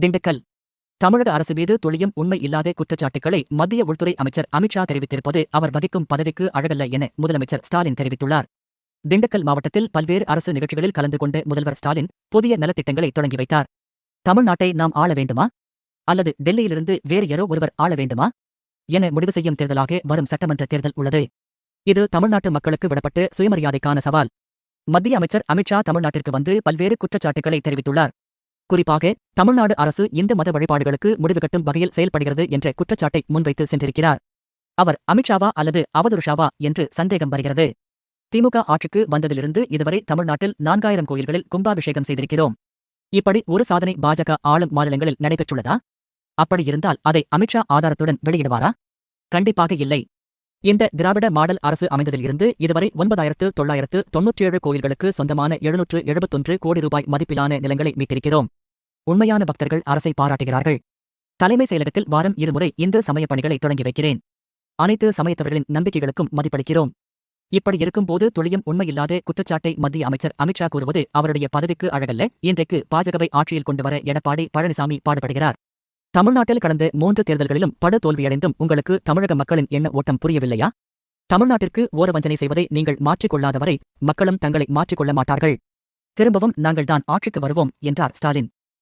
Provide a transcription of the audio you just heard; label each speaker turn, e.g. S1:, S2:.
S1: திண்டுக்கல். தமிழக அரசு மீது துளியும் உண்மை இல்லாத குற்றச்சாட்டுக்களை மத்திய உள்துறை அமைச்சர் அமித்ஷா தெரிவித்திருப்பது அவர் வகிக்கும் பதவிக்கு அழகல்ல என முதலமைச்சர் ஸ்டாலின் தெரிவித்துள்ளார். திண்டுக்கல் மாவட்டத்தில் பல்வேறு அரசு நிகழ்ச்சிகளில் கலந்து கொண்ட முதல்வர் ஸ்டாலின் புதிய நலத்திட்டங்களை தொடங்கி வைத்தார். தமிழ்நாட்டை நாம் ஆள வேண்டுமா? அல்லது டெல்லியிலிருந்து வேறு யாரோ ஒருவர் ஆள வேண்டுமா? என முடிவு செய்யும் தேர்தலாக வரும் சட்டமன்ற தேர்தல் உள்ளது. இது தமிழ்நாட்டு மக்களுக்கு விடப்பட்டு சுயமரியாதைக்கான சவால். மத்திய அமைச்சர் அமித்ஷா தமிழ்நாட்டிற்கு வந்து பல்வேறு குற்றச்சாட்டுகளை தெரிவித்துள்ளார். குறிப்பாக தமிழ்நாடு அரசு இந்து மத வழிபாடுகளுக்கு முடிவுகட்டும் வகையில் செயல்படுகிறது என்ற குற்றச்சாட்டை முன்வைத்து சென்றிருக்கிறார். அவர் அமித்ஷாவா அல்லது அவதுருஷாவா என்று சந்தேகம் வருகிறது. திமுக ஆட்சிக்கு வந்ததிலிருந்து இதுவரை தமிழ்நாட்டில் நான்காயிரம் கோயில்களில் கும்பாபிஷேகம் செய்திருக்கிறோம். இப்படி ஒரு சாதனை பாஜக ஆளும் மாநிலங்களில் நடைபெற்றுள்ளதா? அப்படியிருந்தால் அதை அமித்ஷா ஆதாரத்துடன் வெளியிடுவாரா? கண்டிப்பாக இல்லை. இந்த திராவிட மாடல் அரசு அமைந்ததிலிருந்து இதுவரை ஒன்பதாயிரத்து தொள்ளாயிரத்து தொன்னூற்றேழு கோயில்களுக்கு சொந்தமான எழுநூற்று எழுபத்தொன்று கோடி ரூபாய் மதிப்பிலான நிலங்களை மீட்டிருக்கிறோம். உண்மையான பக்தர்கள் அரசை பாராட்டுகிறார்கள். தலைமை செயலகத்தில் வாரம் இருமுறை இந்து சமய பணிகளை தொடங்கி வைக்கிறேன். அனைத்து சமயத்தவர்களின் நம்பிக்கைகளுக்கும் மதிப்பளிக்கிறோம். இப்படி இருக்கும்போது துளியும் உண்மையில்லாத குற்றச்சாட்டை மத்திய அமைச்சர் அமித்ஷா கூறுவது அவருடைய பதவிக்கு அழகல்ல. இன்றைக்கு பாஜகவை ஆட்சியில் கொண்டுவர எடப்பாடி பழனிசாமி பாடுபடுகிறார். தமிழ்நாட்டில் கடந்த மூன்று தேர்தல்களிலும் படு தோல்வியடைந்தும் உங்களுக்கு தமிழக மக்களின் எண்ண ஓட்டம் புரியவில்லையா? தமிழ்நாட்டிற்கு ஓரவஞ்சனை செய்வதை நீங்கள் மாற்றிக்கொள்ளாத வரை மக்களும் தங்களை மாற்றிக்கொள்ள மாட்டார்கள். திரும்பவும் நாங்கள்தான் ஆட்சிக்கு வருவோம் என்றார் ஸ்டாலின்.